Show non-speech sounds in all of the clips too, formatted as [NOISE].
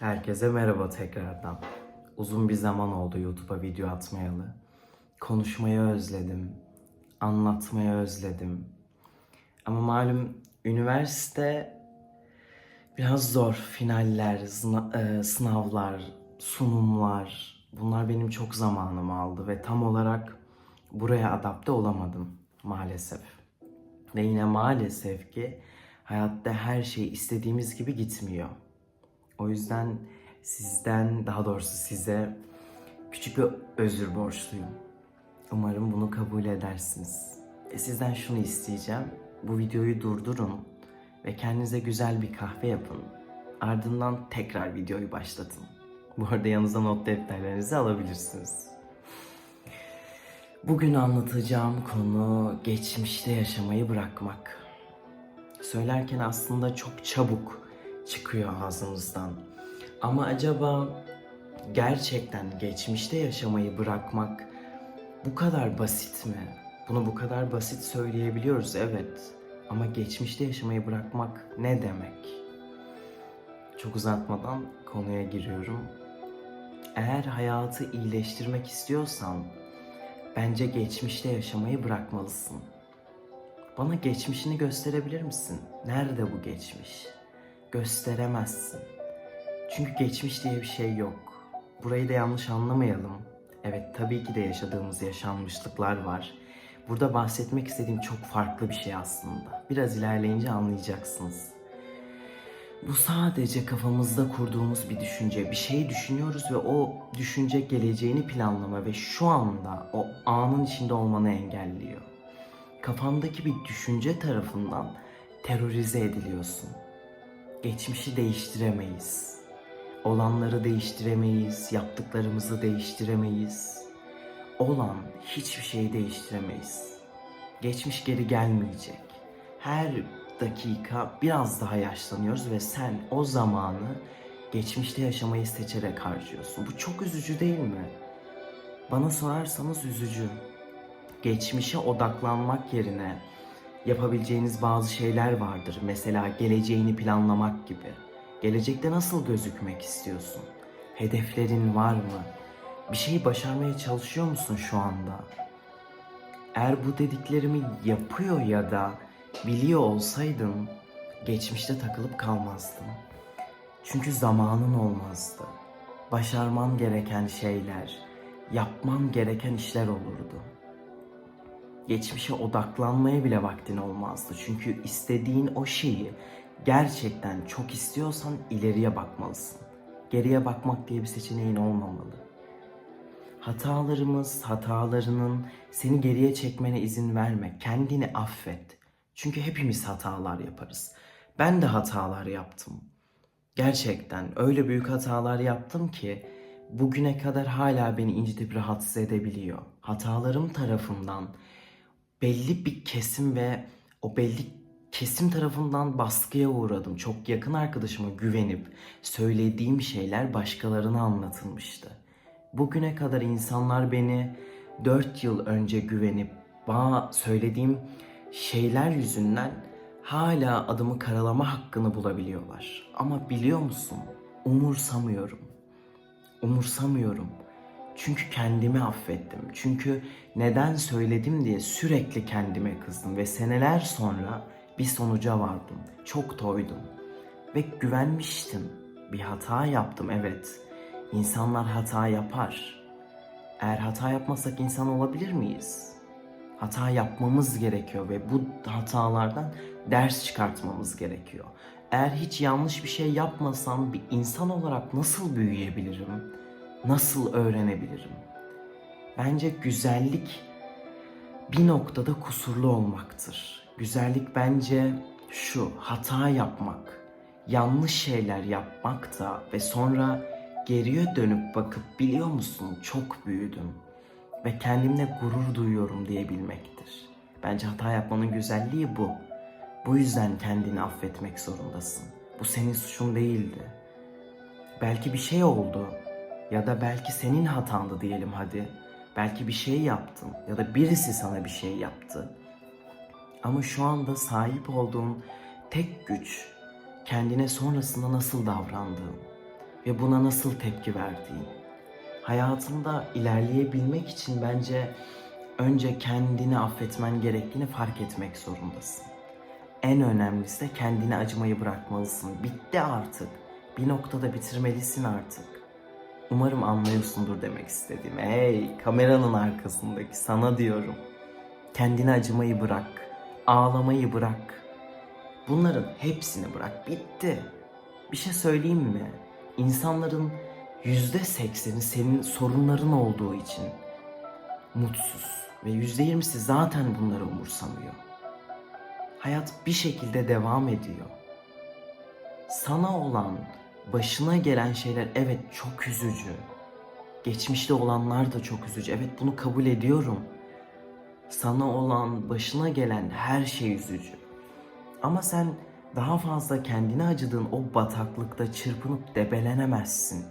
Herkese merhaba tekrardan. Uzun bir zaman oldu YouTube'a video atmayalı. Konuşmayı özledim. Anlatmayı özledim. Ama malum üniversite biraz zor. Finaller, e, sınavlar, sunumlar. Bunlar benim çok zamanımı aldı ve tam olarak buraya adapte olamadım maalesef. Ve yine maalesef ki hayatta her şey istediğimiz gibi gitmiyor. O yüzden sizden, daha doğrusu size küçük bir özür borçluyum. Umarım bunu kabul edersiniz. E sizden şunu isteyeceğim. Bu videoyu durdurun ve kendinize güzel bir kahve yapın. Ardından tekrar videoyu başlatın. Bu arada yanınıza not defterlerinizi alabilirsiniz. Bugün anlatacağım konu geçmişte yaşamayı bırakmak. Söylerken aslında çok çabuk çıkıyor ağzımızdan. Ama acaba gerçekten geçmişte yaşamayı bırakmak bu kadar basit mi? Bunu bu kadar basit söyleyebiliyoruz evet. Ama geçmişte yaşamayı bırakmak ne demek? Çok uzatmadan konuya giriyorum. Eğer hayatı iyileştirmek istiyorsan bence geçmişte yaşamayı bırakmalısın. Bana geçmişini gösterebilir misin? Nerede bu geçmiş? Gösteremezsin. Çünkü geçmiş diye bir şey yok. Burayı da yanlış anlamayalım. Evet tabii ki de yaşadığımız yaşanmışlıklar var. Burada bahsetmek istediğim çok farklı bir şey aslında. Biraz ilerleyince anlayacaksınız. Bu sadece kafamızda kurduğumuz bir düşünce. Bir şeyi düşünüyoruz ve o düşünce geleceğini planlama ve şu anda o anın içinde olmanı engelliyor. Kafandaki bir düşünce tarafından terörize ediliyorsun. Geçmişi değiştiremeyiz. Olanları değiştiremeyiz, yaptıklarımızı değiştiremeyiz. Olan hiçbir şeyi değiştiremeyiz. Geçmiş geri gelmeyecek. Her dakika biraz daha yaşlanıyoruz ve sen o zamanı geçmişte yaşamayı seçerek harcıyorsun. Bu çok üzücü değil mi? Bana sorarsanız üzücü. Geçmişe odaklanmak yerine yapabileceğiniz bazı şeyler vardır. Mesela geleceğini planlamak gibi. Gelecekte nasıl gözükmek istiyorsun? Hedeflerin var mı? Bir şeyi başarmaya çalışıyor musun şu anda? Eğer bu dediklerimi yapıyor ya da biliyor olsaydın geçmişte takılıp kalmazdın. Çünkü zamanın olmazdı. Başarman gereken şeyler, yapman gereken işler olurdu. Geçmişe odaklanmaya bile vaktin olmazdı. Çünkü istediğin o şeyi gerçekten çok istiyorsan ileriye bakmalısın. Geriye bakmak diye bir seçeneğin olmamalı. Hatalarımız, hatalarının seni geriye çekmene izin verme. Kendini affet. Çünkü hepimiz hatalar yaparız. Ben de hatalar yaptım. Gerçekten öyle büyük hatalar yaptım ki bugüne kadar hala beni incitip rahatsız edebiliyor. Hatalarım tarafından belli bir kesim ve o belli kesim tarafından baskıya uğradım. Çok yakın arkadaşıma güvenip söylediğim şeyler başkalarına anlatılmıştı. Bugüne kadar insanlar beni 4 yıl önce güvenip bana söylediğim şeyler yüzünden hala adımı karalama hakkını bulabiliyorlar. Ama biliyor musun? Umursamıyorum. Umursamıyorum. Çünkü kendimi affettim. Çünkü neden söyledim diye sürekli kendime kızdım ve seneler sonra bir sonuca vardım. Çok toydum ve güvenmiştim. Bir hata yaptım evet. İnsanlar hata yapar. Eğer hata yapmasak insan olabilir miyiz? Hata yapmamız gerekiyor ve bu hatalardan ders çıkartmamız gerekiyor. Eğer hiç yanlış bir şey yapmasam bir insan olarak nasıl büyüyebilirim? Nasıl öğrenebilirim? Bence güzellik bir noktada kusurlu olmaktır. Güzellik bence şu hata yapmak, yanlış şeyler yapmak da ve sonra geriye dönüp bakıp biliyor musun çok büyüdüm ve kendimle gurur duyuyorum diyebilmektir. Bence hata yapmanın güzelliği bu. Bu yüzden kendini affetmek zorundasın. Bu senin suçun değildi. Belki bir şey oldu ya da belki senin hatandı diyelim hadi. Belki bir şey yaptın ya da birisi sana bir şey yaptı. Ama şu anda sahip olduğun tek güç kendine sonrasında nasıl davrandığın. ve buna nasıl tepki verdiğin. Hayatında ilerleyebilmek için bence önce kendini affetmen gerektiğini fark etmek zorundasın. En önemlisi de kendine acımayı bırakmalısın. Bitti artık. Bir noktada bitirmelisin artık. Umarım anlıyorsundur demek istediğim. Hey kameranın arkasındaki sana diyorum. Kendine acımayı bırak. Ağlamayı bırak. Bunların hepsini bırak. Bitti. Bir şey söyleyeyim mi? İnsanların yüzde sekseni senin sorunların olduğu için mutsuz ve yüzde yirmisi zaten bunları umursamıyor. Hayat bir şekilde devam ediyor. Sana olan, başına gelen şeyler evet çok üzücü. Geçmişte olanlar da çok üzücü. Evet bunu kabul ediyorum. Sana olan, başına gelen her şey üzücü. Ama sen daha fazla kendine acıdığın o bataklıkta çırpınıp debelenemezsin.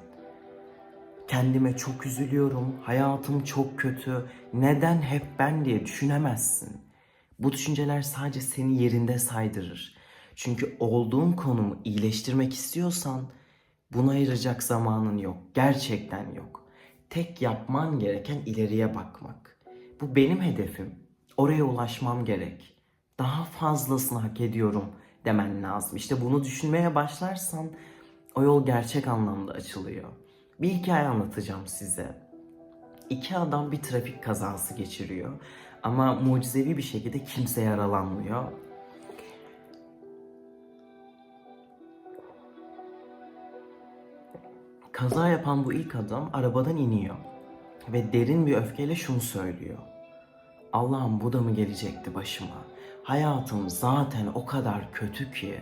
Kendime çok üzülüyorum, hayatım çok kötü, neden hep ben diye düşünemezsin. Bu düşünceler sadece seni yerinde saydırır. Çünkü olduğun konumu iyileştirmek istiyorsan buna ayıracak zamanın yok. Gerçekten yok. Tek yapman gereken ileriye bakmak. Bu benim hedefim. Oraya ulaşmam gerek. Daha fazlasını hak ediyorum demen lazım. İşte bunu düşünmeye başlarsan o yol gerçek anlamda açılıyor. Bir hikaye anlatacağım size. İki adam bir trafik kazası geçiriyor. Ama mucizevi bir şekilde kimse yaralanmıyor. Kaza yapan bu ilk adam arabadan iniyor. Ve derin bir öfkeyle şunu söylüyor. Allah'ım bu da mı gelecekti başıma? Hayatım zaten o kadar kötü ki.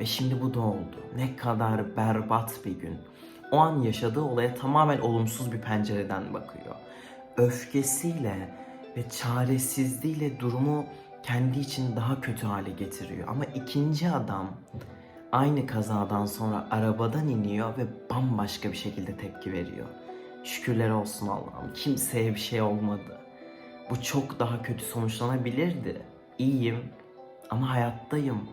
Ve şimdi bu da oldu. Ne kadar berbat bir gün. O an yaşadığı olaya tamamen olumsuz bir pencereden bakıyor. Öfkesiyle ve çaresizliğiyle durumu kendi için daha kötü hale getiriyor. Ama ikinci adam aynı kazadan sonra arabadan iniyor ve bambaşka bir şekilde tepki veriyor. Şükürler olsun Allah'ım. Kimseye bir şey olmadı. Bu çok daha kötü sonuçlanabilirdi. İyiyim ama hayattayım.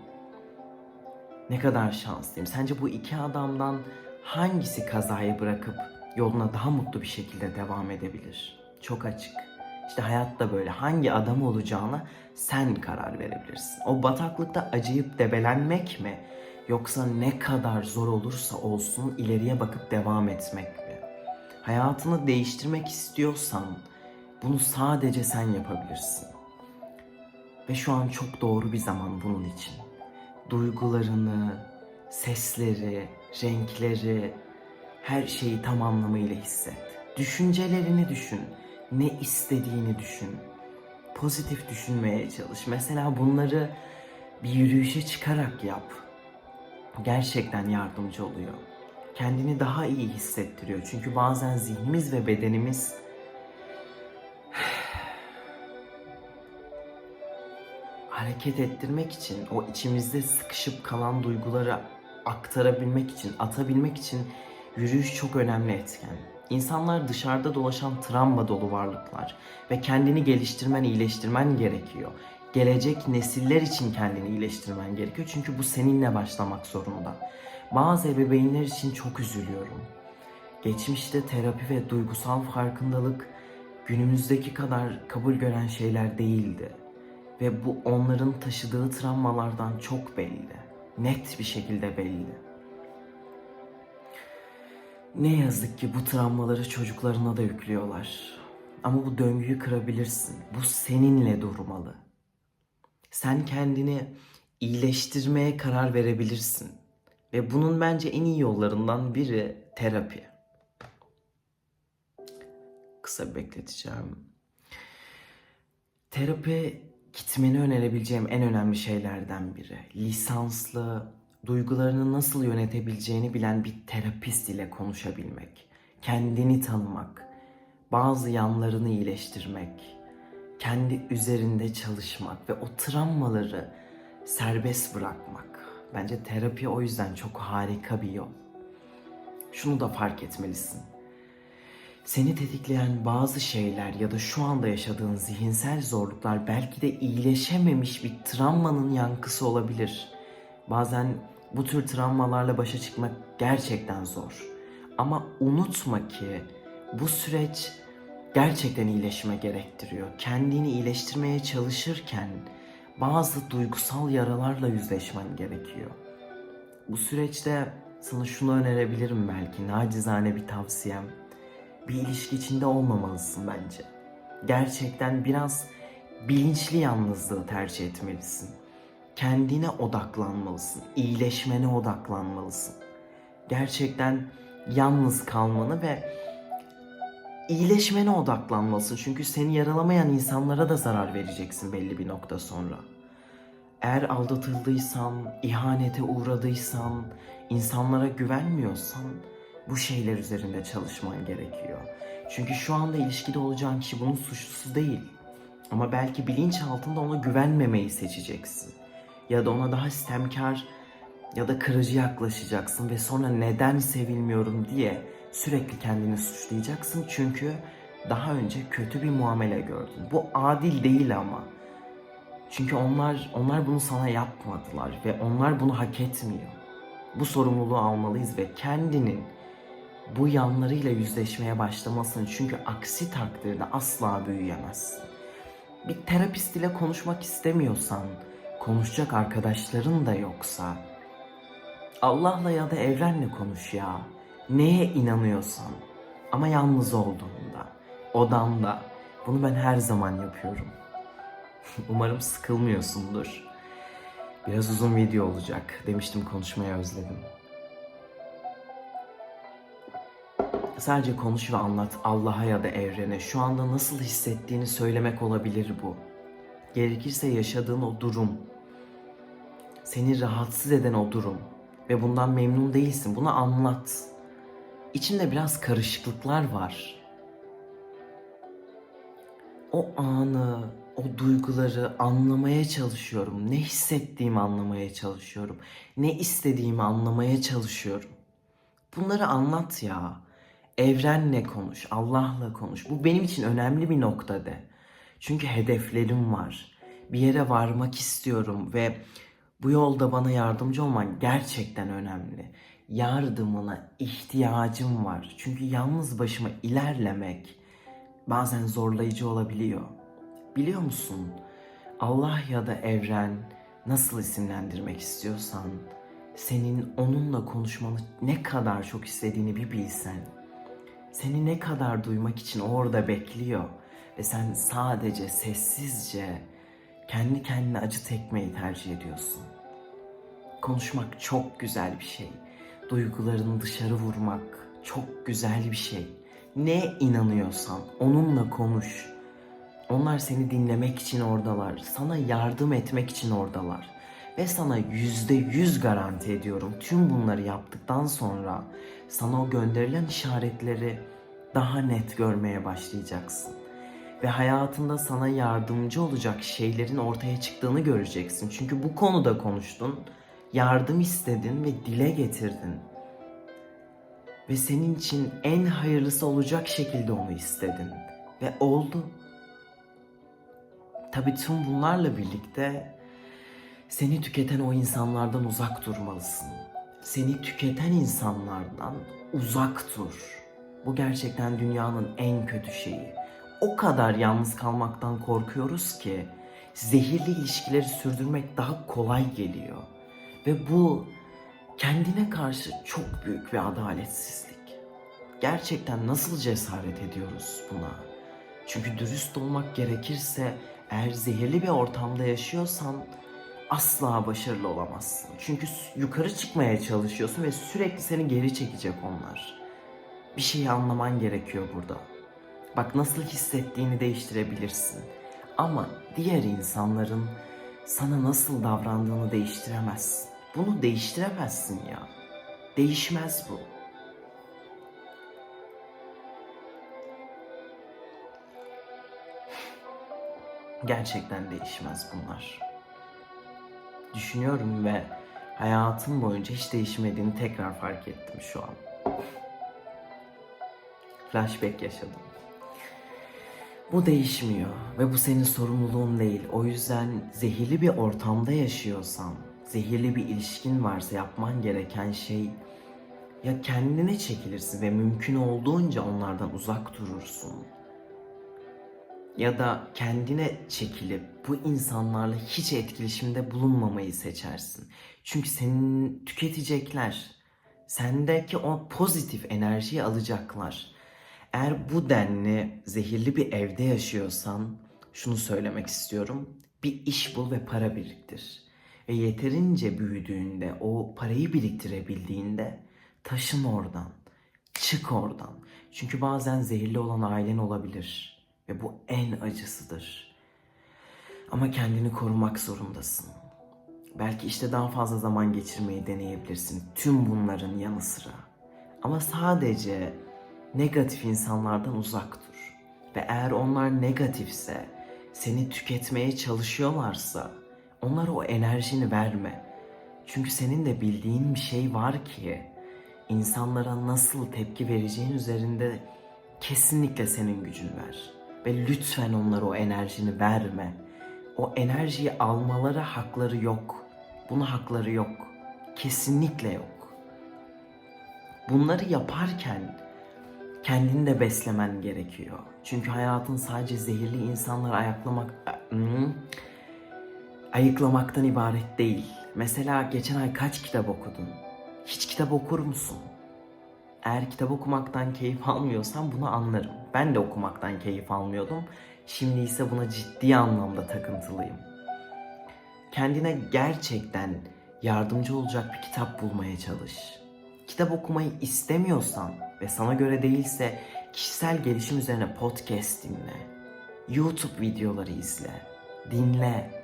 Ne kadar şanslıyım. Sence bu iki adamdan hangisi kazayı bırakıp yoluna daha mutlu bir şekilde devam edebilir? Çok açık. İşte hayatta böyle hangi adam olacağına sen karar verebilirsin. O bataklıkta acıyıp debelenmek mi? Yoksa ne kadar zor olursa olsun ileriye bakıp devam etmek mi? Hayatını değiştirmek istiyorsan bunu sadece sen yapabilirsin. Ve şu an çok doğru bir zaman bunun için. Duygularını, sesleri, renkleri, her şeyi tam anlamıyla hisset. Düşüncelerini düşün. Ne istediğini düşün. Pozitif düşünmeye çalış. Mesela bunları bir yürüyüşe çıkarak yap. Gerçekten yardımcı oluyor. Kendini daha iyi hissettiriyor. Çünkü bazen zihnimiz ve bedenimiz [SIGHS] hareket ettirmek için, o içimizde sıkışıp kalan duyguları aktarabilmek için, atabilmek için yürüyüş çok önemli etken. İnsanlar dışarıda dolaşan travma dolu varlıklar ve kendini geliştirmen, iyileştirmen gerekiyor. Gelecek nesiller için kendini iyileştirmen gerekiyor çünkü bu seninle başlamak zorunda. Bazı ebeveynler için çok üzülüyorum. Geçmişte terapi ve duygusal farkındalık günümüzdeki kadar kabul gören şeyler değildi. Ve bu onların taşıdığı travmalardan çok belli. Net bir şekilde belli. Ne yazık ki bu travmaları çocuklarına da yüklüyorlar. Ama bu döngüyü kırabilirsin. Bu seninle durmalı. Sen kendini iyileştirmeye karar verebilirsin. Ve bunun bence en iyi yollarından biri terapi. Kısa bekleteceğim. Terapi gitmeni önerebileceğim en önemli şeylerden biri. Lisanslı, duygularını nasıl yönetebileceğini bilen bir terapist ile konuşabilmek. Kendini tanımak, bazı yanlarını iyileştirmek, kendi üzerinde çalışmak ve o travmaları serbest bırakmak. Bence terapi o yüzden çok harika bir yol. Şunu da fark etmelisin. Seni tetikleyen bazı şeyler ya da şu anda yaşadığın zihinsel zorluklar belki de iyileşememiş bir travmanın yankısı olabilir. Bazen bu tür travmalarla başa çıkmak gerçekten zor. Ama unutma ki bu süreç gerçekten iyileşme gerektiriyor. Kendini iyileştirmeye çalışırken bazı duygusal yaralarla yüzleşmen gerekiyor. Bu süreçte sana şunu önerebilirim belki nacizane bir tavsiyem. Bir ilişki içinde olmamalısın bence. Gerçekten biraz bilinçli yalnızlığı tercih etmelisin. Kendine odaklanmalısın. iyileşmene odaklanmalısın. Gerçekten yalnız kalmanı ve iyileşmene odaklanmalısın. Çünkü seni yaralamayan insanlara da zarar vereceksin belli bir nokta sonra. Eğer aldatıldıysan, ihanete uğradıysan, insanlara güvenmiyorsan bu şeyler üzerinde çalışman gerekiyor. Çünkü şu anda ilişkide olacağın kişi bunun suçlusu değil. Ama belki bilinç altında ona güvenmemeyi seçeceksin. Ya da ona daha istemkar ya da kırıcı yaklaşacaksın ve sonra neden sevilmiyorum diye sürekli kendini suçlayacaksın. Çünkü daha önce kötü bir muamele gördün. Bu adil değil ama. Çünkü onlar onlar bunu sana yapmadılar ve onlar bunu hak etmiyor. Bu sorumluluğu almalıyız ve kendinin bu yanlarıyla yüzleşmeye başlamasın. Çünkü aksi takdirde asla büyüyemezsin. Bir terapist ile konuşmak istemiyorsan, konuşacak arkadaşların da yoksa Allah'la ya da evrenle konuş ya. Neye inanıyorsan ama yalnız olduğunda, odamda. Bunu ben her zaman yapıyorum. [LAUGHS] Umarım sıkılmıyorsundur. Biraz uzun video olacak. Demiştim konuşmayı özledim. Sadece konuş ve anlat Allah'a ya da evrene şu anda nasıl hissettiğini söylemek olabilir bu. Gerekirse yaşadığın o durum, seni rahatsız eden o durum ve bundan memnun değilsin. Bunu anlat. İçinde biraz karışıklıklar var. O anı, o duyguları anlamaya çalışıyorum. Ne hissettiğimi anlamaya çalışıyorum. Ne istediğimi anlamaya çalışıyorum. Bunları anlat ya. Evrenle konuş, Allah'la konuş. Bu benim için önemli bir nokta de. Çünkü hedeflerim var. Bir yere varmak istiyorum ve bu yolda bana yardımcı olman gerçekten önemli. Yardımına ihtiyacım var. Çünkü yalnız başıma ilerlemek bazen zorlayıcı olabiliyor. Biliyor musun? Allah ya da evren nasıl isimlendirmek istiyorsan senin onunla konuşmanı ne kadar çok istediğini bir bilsen. Seni ne kadar duymak için orada bekliyor ve sen sadece sessizce kendi kendine acı tekmeyi tercih ediyorsun. Konuşmak çok güzel bir şey. Duygularını dışarı vurmak çok güzel bir şey. Ne inanıyorsan onunla konuş. Onlar seni dinlemek için oradalar. Sana yardım etmek için oradalar. Ve sana yüzde yüz garanti ediyorum. Tüm bunları yaptıktan sonra sana o gönderilen işaretleri daha net görmeye başlayacaksın. Ve hayatında sana yardımcı olacak şeylerin ortaya çıktığını göreceksin. Çünkü bu konuda konuştun, yardım istedin ve dile getirdin. Ve senin için en hayırlısı olacak şekilde onu istedin. Ve oldu. Tabii tüm bunlarla birlikte seni tüketen o insanlardan uzak durmalısın. Seni tüketen insanlardan uzak dur. Bu gerçekten dünyanın en kötü şeyi. O kadar yalnız kalmaktan korkuyoruz ki zehirli ilişkileri sürdürmek daha kolay geliyor. Ve bu kendine karşı çok büyük bir adaletsizlik. Gerçekten nasıl cesaret ediyoruz buna? Çünkü dürüst olmak gerekirse eğer zehirli bir ortamda yaşıyorsan asla başarılı olamazsın. Çünkü yukarı çıkmaya çalışıyorsun ve sürekli seni geri çekecek onlar. Bir şeyi anlaman gerekiyor burada. Bak nasıl hissettiğini değiştirebilirsin. Ama diğer insanların sana nasıl davrandığını değiştiremezsin. Bunu değiştiremezsin ya. Değişmez bu. Gerçekten değişmez bunlar. Düşünüyorum ve hayatım boyunca hiç değişmediğini tekrar fark ettim şu an. Flashback yaşadım. Bu değişmiyor ve bu senin sorumluluğun değil. O yüzden zehirli bir ortamda yaşıyorsan, zehirli bir ilişkin varsa yapman gereken şey Ya kendine çekilirsin ve mümkün olduğunca onlardan uzak durursun. Ya da kendine çekilip bu insanlarla hiç etkileşimde bulunmamayı seçersin. Çünkü senin tüketecekler. Sendeki o pozitif enerjiyi alacaklar. Eğer bu denli zehirli bir evde yaşıyorsan şunu söylemek istiyorum. Bir iş bul ve para biriktir. Ve yeterince büyüdüğünde, o parayı biriktirebildiğinde taşın oradan. Çık oradan. Çünkü bazen zehirli olan ailen olabilir. Ve bu en acısıdır. Ama kendini korumak zorundasın. Belki işte daha fazla zaman geçirmeyi deneyebilirsin tüm bunların yanı sıra. Ama sadece negatif insanlardan uzak dur. Ve eğer onlar negatifse, seni tüketmeye çalışıyorlarsa onlara o enerjini verme. Çünkü senin de bildiğin bir şey var ki insanlara nasıl tepki vereceğin üzerinde kesinlikle senin gücün var. Ve lütfen onlara o enerjini verme. O enerjiyi almaları hakları yok. Buna hakları yok. Kesinlikle yok. Bunları yaparken kendini de beslemen gerekiyor. Çünkü hayatın sadece zehirli insanları ayaklamak. Ayıklamaktan ibaret değil. Mesela geçen ay kaç kitap okudun? Hiç kitap okur musun? Eğer kitap okumaktan keyif almıyorsan bunu anlarım. Ben de okumaktan keyif almıyordum. Şimdi ise buna ciddi anlamda takıntılıyım. Kendine gerçekten yardımcı olacak bir kitap bulmaya çalış. Kitap okumayı istemiyorsan ve sana göre değilse kişisel gelişim üzerine podcast dinle. YouTube videoları izle. Dinle.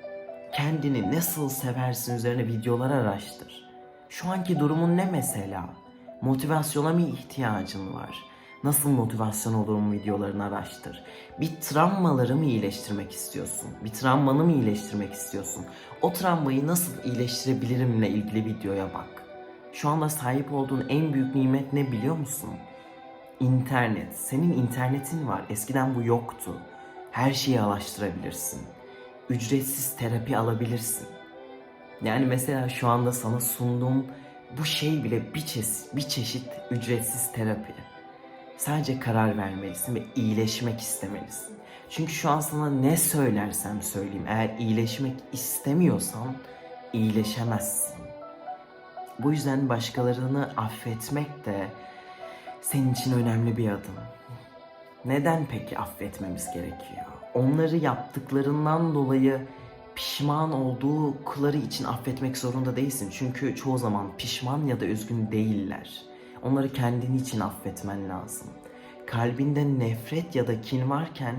Kendini nasıl seversin üzerine videolar araştır. Şu anki durumun ne mesela? Motivasyona mı ihtiyacın var? Nasıl motivasyon olurum videolarını araştır. Bir travmaları mı iyileştirmek istiyorsun? Bir travmanı mı iyileştirmek istiyorsun? O travmayı nasıl iyileştirebilirimle ilgili videoya bak. Şu anda sahip olduğun en büyük nimet ne biliyor musun? İnternet. Senin internetin var. Eskiden bu yoktu. Her şeyi araştırabilirsin. Ücretsiz terapi alabilirsin. Yani mesela şu anda sana sunduğum bu şey bile bir çeşit, bir çeşit ücretsiz terapi. Sadece karar vermelisin ve iyileşmek istemelisin. Çünkü şu an sana ne söylersem söyleyeyim eğer iyileşmek istemiyorsan iyileşemezsin. Bu yüzden başkalarını affetmek de senin için önemli bir adım. Neden peki affetmemiz gerekiyor? Onları yaptıklarından dolayı pişman olduğu kulları için affetmek zorunda değilsin. Çünkü çoğu zaman pişman ya da üzgün değiller. Onları kendin için affetmen lazım. Kalbinde nefret ya da kin varken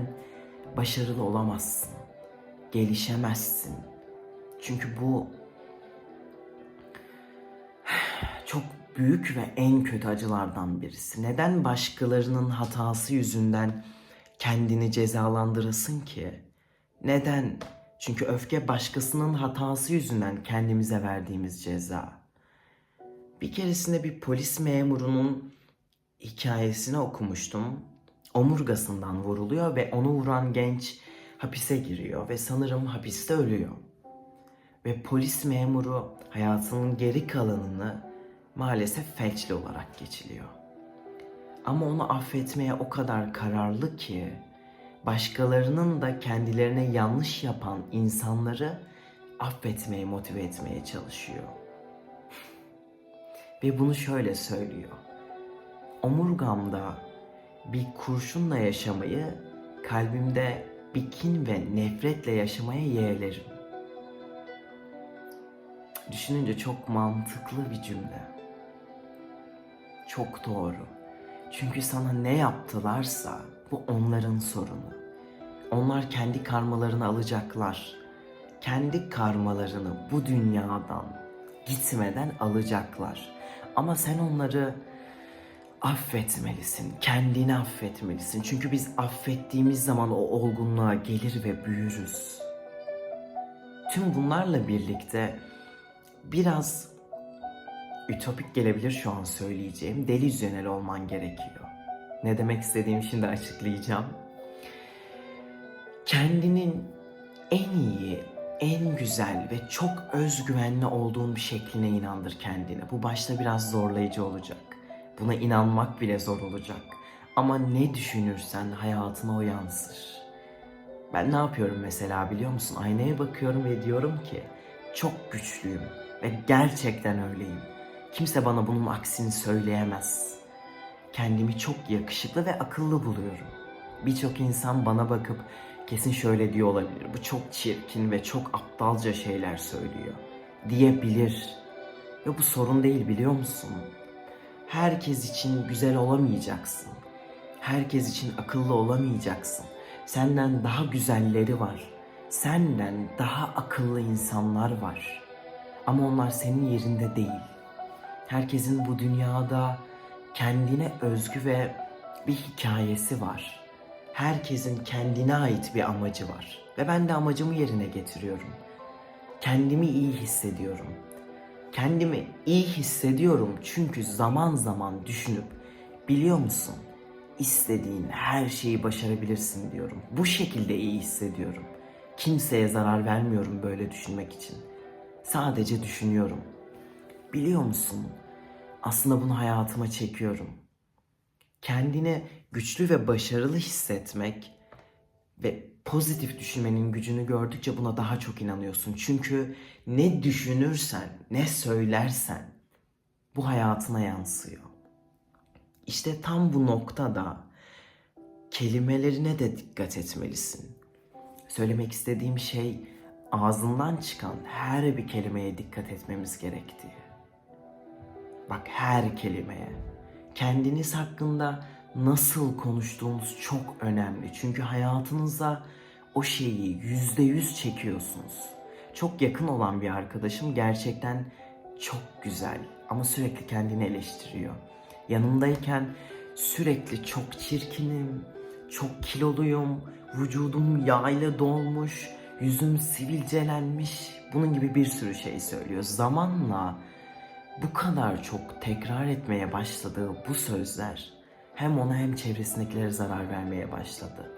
başarılı olamazsın. Gelişemezsin. Çünkü bu çok büyük ve en kötü acılardan birisi. Neden başkalarının hatası yüzünden kendini cezalandırasın ki? Neden? Çünkü öfke başkasının hatası yüzünden kendimize verdiğimiz ceza. Bir keresinde bir polis memurunun hikayesini okumuştum. Omurgasından vuruluyor ve onu vuran genç hapise giriyor ve sanırım hapiste ölüyor. Ve polis memuru hayatının geri kalanını maalesef felçli olarak geçiliyor. Ama onu affetmeye o kadar kararlı ki başkalarının da kendilerine yanlış yapan insanları affetmeye motive etmeye çalışıyor. Ve bunu şöyle söylüyor. Omurgamda bir kurşunla yaşamayı, kalbimde bir kin ve nefretle yaşamaya yeğlerim. Düşününce çok mantıklı bir cümle. Çok doğru. Çünkü sana ne yaptılarsa bu onların sorunu. Onlar kendi karmalarını alacaklar. Kendi karmalarını bu dünyadan gitmeden alacaklar. Ama sen onları affetmelisin. Kendini affetmelisin. Çünkü biz affettiğimiz zaman o olgunluğa gelir ve büyürüz. Tüm bunlarla birlikte biraz ütopik gelebilir şu an söyleyeceğim. Deli yüzünel olman gerekiyor. Ne demek istediğimi şimdi açıklayacağım. Kendinin en iyi, en güzel ve çok özgüvenli olduğun bir şekline inandır kendine. Bu başta biraz zorlayıcı olacak. Buna inanmak bile zor olacak. Ama ne düşünürsen hayatına o yansır. Ben ne yapıyorum mesela biliyor musun? Aynaya bakıyorum ve diyorum ki çok güçlüyüm ve gerçekten öyleyim. Kimse bana bunun aksini söyleyemez. Kendimi çok yakışıklı ve akıllı buluyorum. Birçok insan bana bakıp kesin şöyle diyor olabilir. Bu çok çirkin ve çok aptalca şeyler söylüyor diyebilir. Ve bu sorun değil biliyor musun? Herkes için güzel olamayacaksın. Herkes için akıllı olamayacaksın. Senden daha güzelleri var. Senden daha akıllı insanlar var. Ama onlar senin yerinde değil. Herkesin bu dünyada kendine özgü ve bir hikayesi var. Herkesin kendine ait bir amacı var. Ve ben de amacımı yerine getiriyorum. Kendimi iyi hissediyorum. Kendimi iyi hissediyorum çünkü zaman zaman düşünüp biliyor musun? İstediğin her şeyi başarabilirsin diyorum. Bu şekilde iyi hissediyorum. Kimseye zarar vermiyorum böyle düşünmek için. Sadece düşünüyorum. Biliyor musun? Aslında bunu hayatıma çekiyorum. Kendini güçlü ve başarılı hissetmek ve pozitif düşünmenin gücünü gördükçe buna daha çok inanıyorsun. Çünkü ne düşünürsen, ne söylersen bu hayatına yansıyor. İşte tam bu noktada kelimelerine de dikkat etmelisin. Söylemek istediğim şey ağzından çıkan her bir kelimeye dikkat etmemiz gerektiği. Bak her kelimeye. Kendiniz hakkında nasıl konuştuğunuz çok önemli. Çünkü hayatınıza o şeyi yüzde yüz çekiyorsunuz. Çok yakın olan bir arkadaşım gerçekten çok güzel ama sürekli kendini eleştiriyor. Yanımdayken sürekli çok çirkinim, çok kiloluyum, vücudum yağ ile dolmuş, yüzüm sivilcelenmiş. Bunun gibi bir sürü şey söylüyor. Zamanla bu kadar çok tekrar etmeye başladığı bu sözler hem ona hem çevresindekilere zarar vermeye başladı.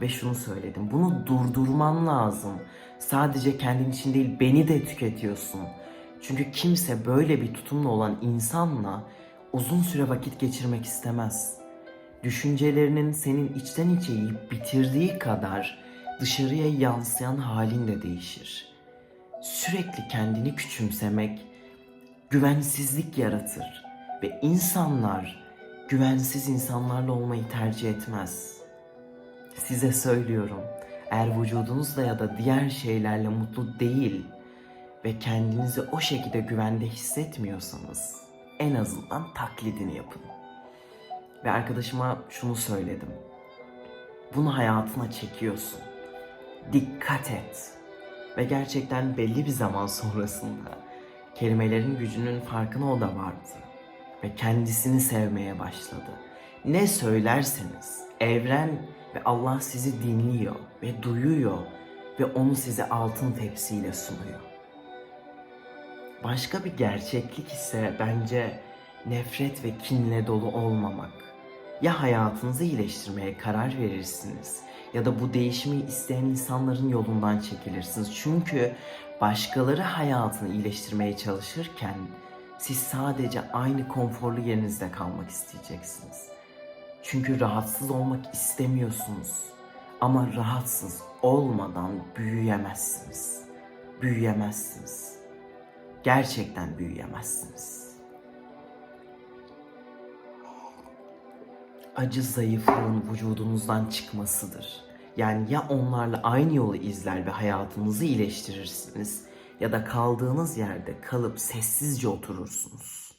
Ve şunu söyledim. Bunu durdurman lazım. Sadece kendin için değil beni de tüketiyorsun. Çünkü kimse böyle bir tutumlu olan insanla uzun süre vakit geçirmek istemez. Düşüncelerinin senin içten içe yiyip bitirdiği kadar dışarıya yansıyan halin de değişir. Sürekli kendini küçümsemek güvensizlik yaratır ve insanlar güvensiz insanlarla olmayı tercih etmez. Size söylüyorum, eğer vücudunuzla ya da diğer şeylerle mutlu değil ve kendinizi o şekilde güvende hissetmiyorsanız en azından taklidini yapın. Ve arkadaşıma şunu söyledim. Bunu hayatına çekiyorsun. Dikkat et. Ve gerçekten belli bir zaman sonrasında kelimelerin gücünün farkına o da vardı. Ve kendisini sevmeye başladı. Ne söylerseniz evren ve Allah sizi dinliyor ve duyuyor ve onu size altın tepsiyle sunuyor. Başka bir gerçeklik ise bence nefret ve kinle dolu olmamak. Ya hayatınızı iyileştirmeye karar verirsiniz ya da bu değişimi isteyen insanların yolundan çekilirsiniz. Çünkü başkaları hayatını iyileştirmeye çalışırken siz sadece aynı konforlu yerinizde kalmak isteyeceksiniz. Çünkü rahatsız olmak istemiyorsunuz. Ama rahatsız olmadan büyüyemezsiniz. Büyüyemezsiniz. Gerçekten büyüyemezsiniz. Acı zayıflığın vücudunuzdan çıkmasıdır. Yani ya onlarla aynı yolu izler ve hayatınızı iyileştirirsiniz ya da kaldığınız yerde kalıp sessizce oturursunuz.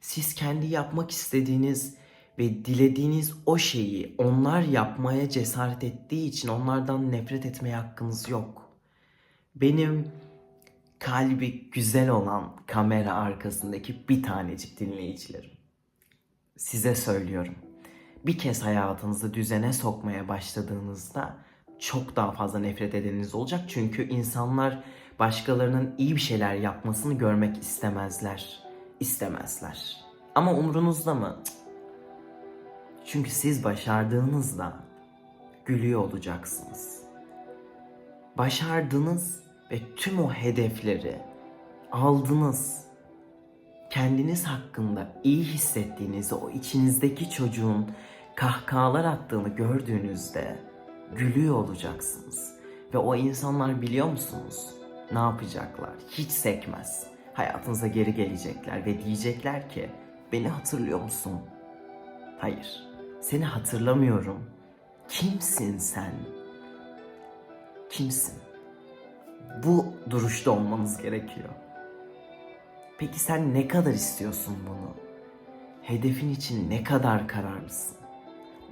Siz kendi yapmak istediğiniz ve dilediğiniz o şeyi onlar yapmaya cesaret ettiği için onlardan nefret etmeye hakkınız yok. Benim kalbi güzel olan kamera arkasındaki bir tanecik dinleyicilerim. Size söylüyorum. Bir kez hayatınızı düzene sokmaya başladığınızda çok daha fazla nefret edeniniz olacak. Çünkü insanlar başkalarının iyi bir şeyler yapmasını görmek istemezler. İstemezler. Ama umrunuzda mı? Çünkü siz başardığınızda gülüyor olacaksınız. Başardınız ve tüm o hedefleri aldınız. Kendiniz hakkında iyi hissettiğinizi, o içinizdeki çocuğun kahkahalar attığını gördüğünüzde gülüyor olacaksınız. Ve o insanlar biliyor musunuz? Ne yapacaklar? Hiç sekmez. Hayatınıza geri gelecekler ve diyecekler ki beni hatırlıyor musun? Hayır. Seni hatırlamıyorum. Kimsin sen? Kimsin? Bu duruşta olmanız gerekiyor. Peki sen ne kadar istiyorsun bunu? Hedefin için ne kadar kararlısın?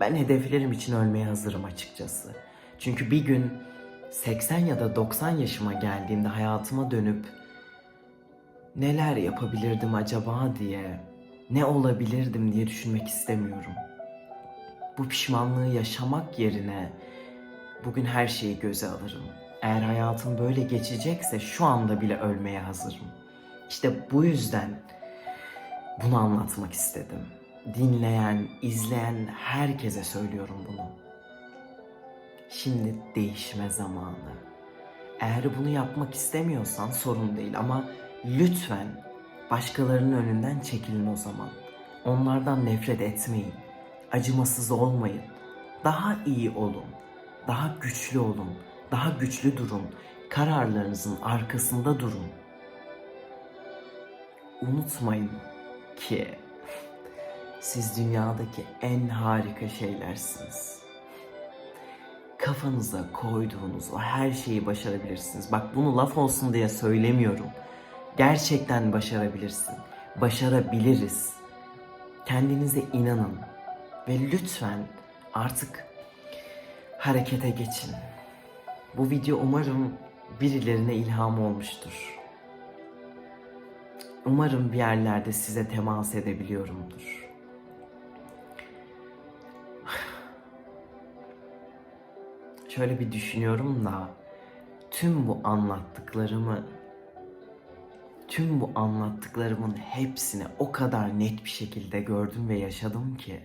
Ben hedeflerim için ölmeye hazırım açıkçası. Çünkü bir gün 80 ya da 90 yaşıma geldiğimde hayatıma dönüp neler yapabilirdim acaba diye, ne olabilirdim diye düşünmek istemiyorum. Bu pişmanlığı yaşamak yerine bugün her şeyi göze alırım. Eğer hayatım böyle geçecekse şu anda bile ölmeye hazırım. İşte bu yüzden bunu anlatmak istedim. Dinleyen, izleyen herkese söylüyorum bunu. Şimdi değişme zamanı. Eğer bunu yapmak istemiyorsan sorun değil ama lütfen başkalarının önünden çekilin o zaman. Onlardan nefret etmeyin. Acımasız olmayın. Daha iyi olun. Daha güçlü olun. Daha güçlü durun. Kararlarınızın arkasında durun. Unutmayın ki siz dünyadaki en harika şeylersiniz. Kafanıza koyduğunuz o her şeyi başarabilirsiniz. Bak bunu laf olsun diye söylemiyorum. Gerçekten başarabilirsin. Başarabiliriz. Kendinize inanın. Ve lütfen artık harekete geçin. Bu video umarım birilerine ilham olmuştur. Umarım bir yerlerde size temas edebiliyorumdur. Şöyle bir düşünüyorum da tüm bu anlattıklarımı tüm bu anlattıklarımın hepsini o kadar net bir şekilde gördüm ve yaşadım ki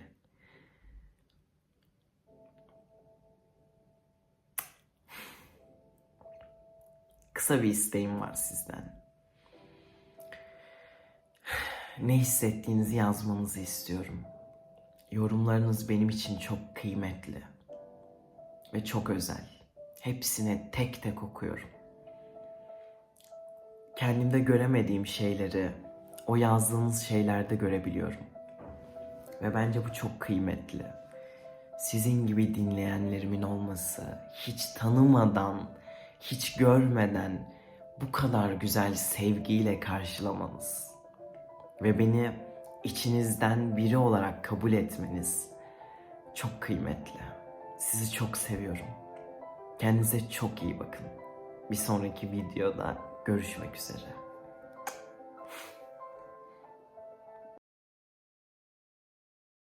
kısa bir isteğim var sizden. Ne hissettiğinizi yazmanızı istiyorum. Yorumlarınız benim için çok kıymetli ve çok özel. Hepsini tek tek okuyorum. Kendimde göremediğim şeyleri o yazdığınız şeylerde görebiliyorum. Ve bence bu çok kıymetli. Sizin gibi dinleyenlerimin olması, hiç tanımadan, hiç görmeden bu kadar güzel sevgiyle karşılamanız ve beni içinizden biri olarak kabul etmeniz çok kıymetli. Sizi çok seviyorum. Kendinize çok iyi bakın. Bir sonraki videoda görüşmek üzere.